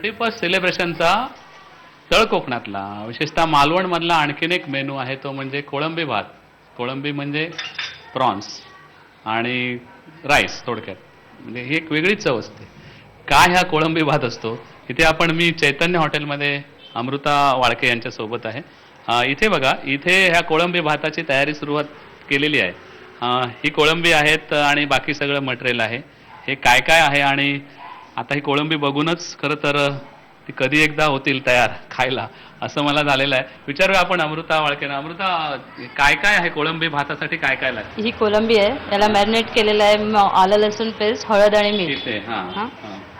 First सेलिब्रेशनचा तळ कोकणातला विशेषतः मालवणमधला आणखीन एक मेनू आहे तो म्हणजे कोळंबी भात. कोळंबी म्हणजे प्रॉन्स आणि राईस थोडक्यात. म्हणजे ही एक वेगळी चव असते. काय हा कोळंबी भात असतो? इथे आपण मी चैतन्य हॉटेलमध्ये अमृता वाळके यांच्या सोबत आहे इथे बघा इथे ह्या कोळंबी भाताची तयारी सुरुवात केलेली आहे. ही कोळंबी आहेत आणि बाकी सगळं मटेरियल आहे. हे काय काय आहे आणि आता ही कोळंबी बघूनच खरं तर ती कधी एकदा होतील तयार खायला असं मला झालेलं आहे. विचारूया आपण अमृता वाळकेना. अमृता काय काय आहे कोळंबी भातासाठी काय काय लागतं? ही कोलंबी आहे. याला मॅरिनेट केलेलं आहे आलं लसूण पेस्ट हळद आणि मीठ.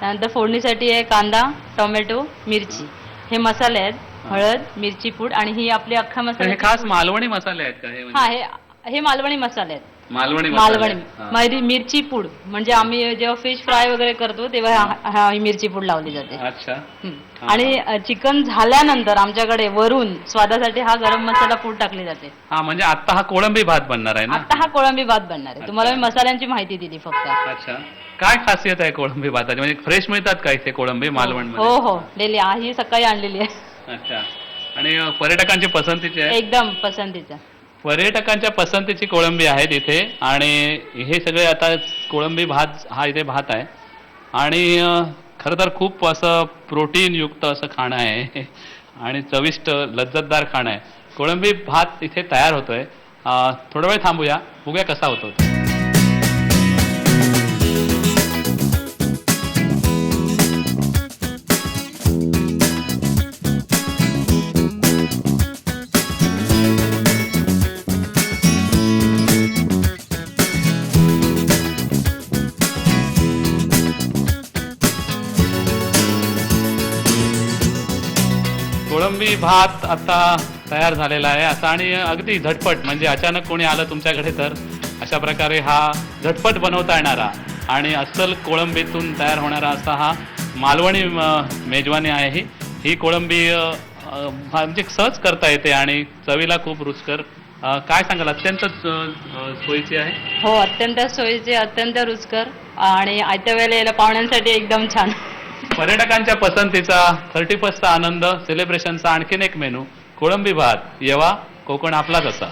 त्यानंतर फोडणीसाठी आहे कांदा टोमॅटो मिरची. हे मसाले आहेत. हळद मिरची पूड आणि ही आपली अख्खा हे मसाला खास मालवणी मसाले आहेत का हे म्हणजे? हे हे मालवणी मसाले आहेत. मालवणी मसाले. मालवणी. हां. मिरी- मिरची पूड. म्हणजे आम्ही जेव्हा फिश फ्राय वगैरे करतो तेव्हा हा- हा ही मिरची पूड लावली जाते. अच्छा. हं. हा. आणि चिकन झाल्यानंतर आमच्याकडे वरून स्वादासाठी हा गरम मसाला पूड टाकली जाते. हा म्हणजे आता हा कोळंबी भात बनणार आहे ना? आता हा कोळंबी भात बनणार आहे. तुम्हाला मी मसाल्यांची माहिती दिली फक्त. अच्छा. काय खासियत आहे कोळंबी भाताची? म्हणजे फ्रेश मिळतात का इथे कोळंबी मालवण हो हो. डेली ही सकाळी आणलेली आहे. अच्छा. आणि अ, पर्यटकांची पसंतीची आहे? एकदम पसंतीचं. पर्यटकांच्या पसंतीची कोळंबी आहेत इथे. आणि हे सगळे आता कोळंबी भात हा इथे भात आहे. आणि खरं तर खूप असं प्रोटीनयुक्त असं खाणं आहे. आणि चविष्ट लज्जतदार खाणं आहे. कोळंबी भात इथे तयार होतोय. आहे थोडा वेळ थांबूया. बघूया कसा होतो कोळंबी भात आता तयार झालेला आहे. असा आणि अगदी झटपट म्हणजे अचानक कोणी आलं तुमच्याकडे तर अशा प्रकारे हा झटपट बनवता येणारा आणि अस्सल कोळंबीतून तयार होणारा असा हा मालवणी मेजवानी आहे ही. ही कोळंबी म्हणजे सहज करता येते आणि चवीला खूप रुचकर. काय सांगाल? अत्यंत सोयीची आहे. हो अत्यंत सोयीची अत्यंत रुचकर आणि आयत्या वेळेला पाहुण्यांसाठी एकदम छान. पर्यटकांच्या पसंतीचा थर्टी फर्स्टचा आनंद सेलिब्रेशनचा आणखीन एक मेनू कोळंबी भात. येवा कोकण आपलाच असा.